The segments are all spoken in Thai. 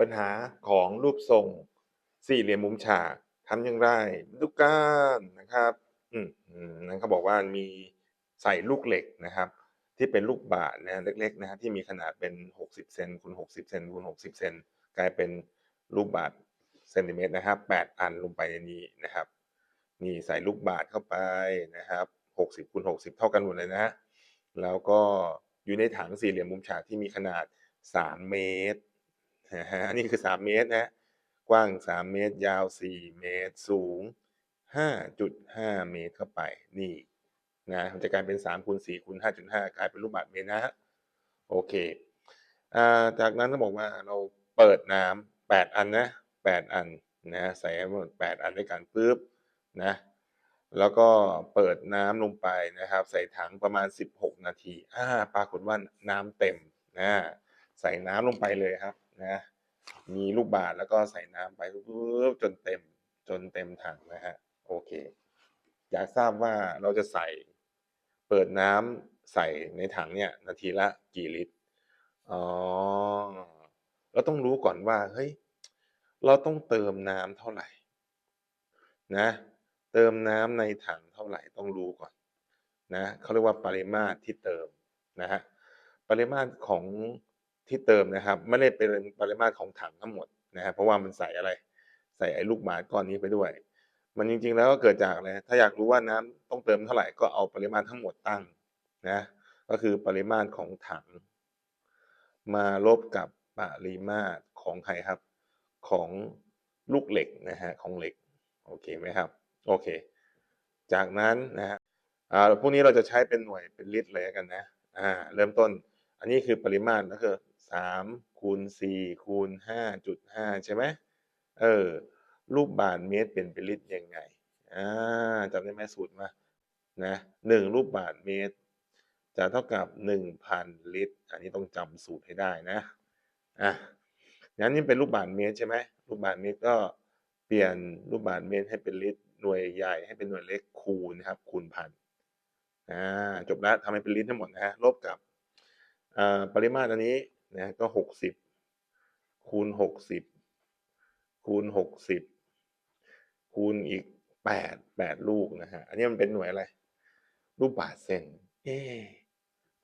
ปัญหาของรูปทรงสี่เหลี่ยมมุมฉากทำอย่างไรดูกันนะครับอืมนั้นเขาบอกว่ามีใส่ลูกเหล็กนะครับ ที่เป็นลูกบาศนะเล็กๆนะฮะที่มีขนาดเป็น 60เซนคูณ60เซนคูณ60เซนกลายเป็นลูกบาศเซนติเมตรนะครับ8อันลงไปในนี้นะครับนี่ใส่ลูกบาศเข้าไปนะครับ60คูณ60 เท่ากันหมดเลยนะ แล้วก็อยู่ในถังสี่เหลี่ยมมุมฉากที่มีขนาด 3 เมตร นะฮะอันนี้คือ 3 เมตรนะกว้าง 3 เมตร ยาว 4 เมตร สูง 5.5 เมตรเข้าไป นี่นะมันจะกลายเป็น3คูณ4คูณ5.5 กลายเป็นรูปบาศก์เมตรนะฮะโอเคอาจากนั้นก็บอกว่าเราเปิดน้ำ8อันนะ8อันนะใส่ให้หมด8อันด้วยกันปุ๊บนะแล้วก็เปิดน้ำลงไปนะครับ ใส่ถังประมาณ 16 นาทีอ่าปรากฏว่าน้ำเต็มนะใส่น้ำลงไปเลยครับ นะมีลูกบาศก์แล้วก็ใส่น้ำไปปุ๊บจนเต็มจนเต็มถังนะฮะโอเค อยากทราบว่าเราจะใส่เปิดน้ำใส่ในถังเนี่ย นาทีละกี่ลิตรอ๋อเราต้องรู้ก่อนว่าเฮ้ยเราต้องเติมน้ำเท่าไหร่ นะ เติมน้ำในถังเท่าไหร่ต้องรู้ก่อน นะเขาเรียกว่าปริมาตรที่เติมนะฮะปริมาตรของ ที่เติมนะครับ ไม่ได้เป็นปริมาตรของถังทั้งหมดนะฮะเพราะว่ามันใส่อะไร ใส่ไอ้ลูกบาศก้อนนี้ไปด้วย มันจริงๆแล้วก็เกิดจากอะไรถ้าอยากรู้ว่าน้ำต้องเติมเท่าไหร่ก็เอาปริมาตรทั้งหมดตั้งนะก็คือปริมาตรของถัง มาลบกับปริมาตรของใครครับ ของลูกเหล็กนะฮะของเหล็กโอเคไหมครับโอเค จากนั้นนะฮะอ่าพวกนี้เราจะใช้เป็นหน่วยเป็นลิตรเลยกันนะอ่าเริ่มต้นอันนี้คือปริมาตรก็คือ สามคูณสี่คูณห้าจุดห้าใช่ไหมเออลูกบาศก์เมตรเป็นเป็นลิตรยังไง อ่าจำได้ไหมสูตรมานะหนึ่งลูกบาศก์เมตร จะเท่ากับหนึ่งพันลิตร อันนี้ต้องจำสูตรให้ได้นะอะงั้นนี่เป็นลูกบาศก์เมตรใช่ไหมลูกบาศก์เมตรก็เปลี่ยนลูกบาศก์เมตรให้เป็นลิตรหน่วยใหญ่ให้เป็นหน่วยเล็กคูณนะครับ คูณพันอ่าจบแล้วทำให้เป็นลิตรทั้งหมดนะฮะลบกับปริมาตรอันนี้ นะก็หกสิบคูณหกสิบคูณหกสิบคูณอีกแปดแปดลูกนะฮะ อันนี้มันเป็นหน่วยอะไรลูกบาศก์เซนเอ๊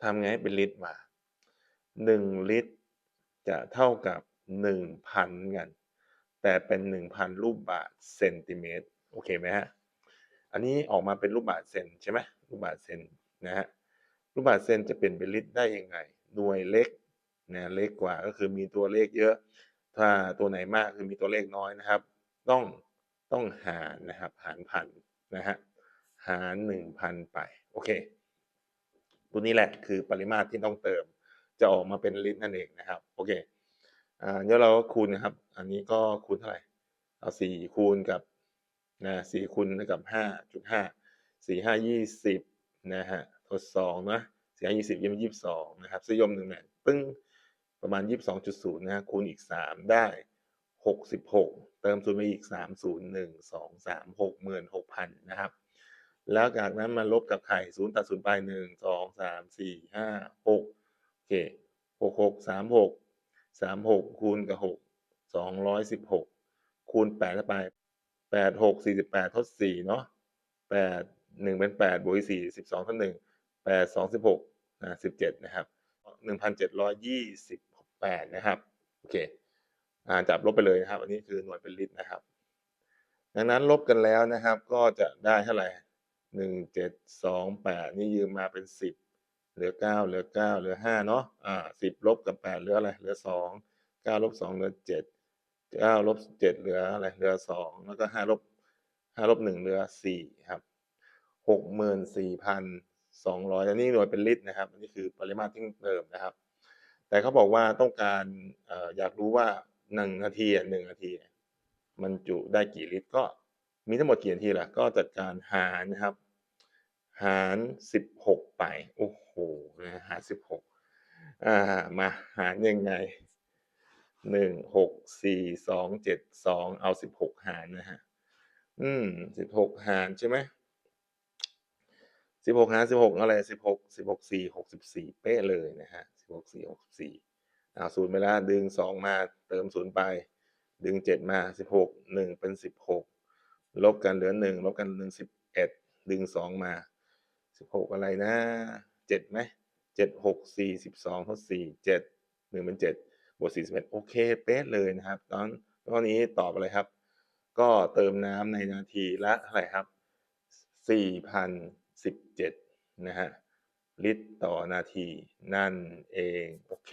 ทำไงให้เป็นลิตรมาหนึ่งลิตร จะเท่ากับหนึ่งพันกัน แต่เป็นหนึ่งพันลูกบาศก์เซนติเมตร โอเคไหมฮะ อันนี้ออกมาเป็นลูกบาศก์เซนใช่ไหมลูกบาศก์เซนนะฮะลูกบาศก์เซนจะเปลี่ยนเป็นลิตรได้ยังไง หน่วยเล็ก นะเล็กกว่าก็คือมีตัวเลขเยอะ ถ้าตัวไหนมากคือมีตัวเลขน้อยนะครับ ต้องต้องหารนะครับหารพันนะฮะหารหนึ่งพันไปโอเค ตัวนี้แหละคือปริมาตรที่ต้องเติม จะออกมาเป็นลิตรนั่นเองนะครับโอเคอ่าเดี๋ยวเราก็คูณนะครับ อันนี้ก็คูณเท่าไหร่เอาสี่คูณกับนะสี่คูณกับห้าจุดห้าสี่ห้ายี่สิบนะฮะทดสองนะสี่ห้ายี่สิบยี่สิบยี่สิบสองนะครับสยมหนึ่งแม่ปึ้ง ประมาณยี่สิบสองจุดศูนย์นะฮะคูณอีกสามได้หกสิบหกเติมศูนย์ไปอีกสามศูนย์หนึ่งสองสามหกหมื่นหกพันนะครับ แล้วจากนั้นมาลบกับไข่ศูนย์ตัดศูนย์ไปหนึ่งสองสามสี่ห้าหกโอเคหกหกสามหกสามหกคูณกับหกสองร้อยสิบหกคูณแปดเข้าไปแปดหกสี่สิบแปดทดสี่เนาะแปดหนึ่งเป็นแปดบวกสี่สิบสองทดหนึ่งแปดสองสิบหกนะสิบเจ็ดนะครับห นึ่งพันเจ็ดร้อยยี่สิบแปดนะครับโอเคอ่าจับลบไปเลยนะครับ อันนี้คือหน่วยเป็นลิตรนะครับ ดังนั้นลบกันแล้วนะครับ ก็จะได้เท่าไหร่หนึ่งเจ็ดสองแปดนี่ยืมมาเป็นสิบเหลือเก้าเหลือเก้าเหลือห้าเนาะอ่าสิบลบกับแปดเหลืออะไรเหลือสองเก้าลบสองเหลือเจ็ดเก้าลบเจ็ดเหลืออะไรเหลือสองแล้วก็ห้าลบห้าลบหนึ่งเหลือสี่ครับหกหมื่นสี่พันสองร้อยอันนี้หน่วยเป็นลิตรนะครับอันนี้คือปริมาตรที่เติมนะครับ แต่เขาบอกว่าต้องการออยากรู้ว่าหนึ่งนาทีหนึ่งนาที มันจุได้กี่ลิตร ก็มีทั้งหมดกี่นาทีล่ะ ก็จัดการหารนะครับ หารสิบหกไป โอ้โหนะหารสิบหกอ่ามาหารยังไงหนึ่งหกสี่สองเจ็ดสองเอาสิบหกหารนะฮะ อืมสิบหกหารใช่ไหม สิบหกหารสิบหกอะไรสิบหกสิบหกสี่หกสิบสี่เป๊ะเลยนะฮะสิบหกสี่หกสิบสี่เอาศูนย์ไปแล้วดึง2มาเติม0ไป ดึง7มา16 1เป็น16ลบกันเหลือ1ลบกันเหลือ11ดึง2มา16อะไรนะ7ไหม7 6 4 12ทด4 7 1เป็น7บวก41โอเคเป๊ะเลยนะครับ ตอนข้อนี้ตอบอะไรครับ ก็เติมน้ำในนาทีละเท่าไหร่ครับสี่พัน 17 นะฮะ ลิตรต่อนาที นั่นเอง โอเค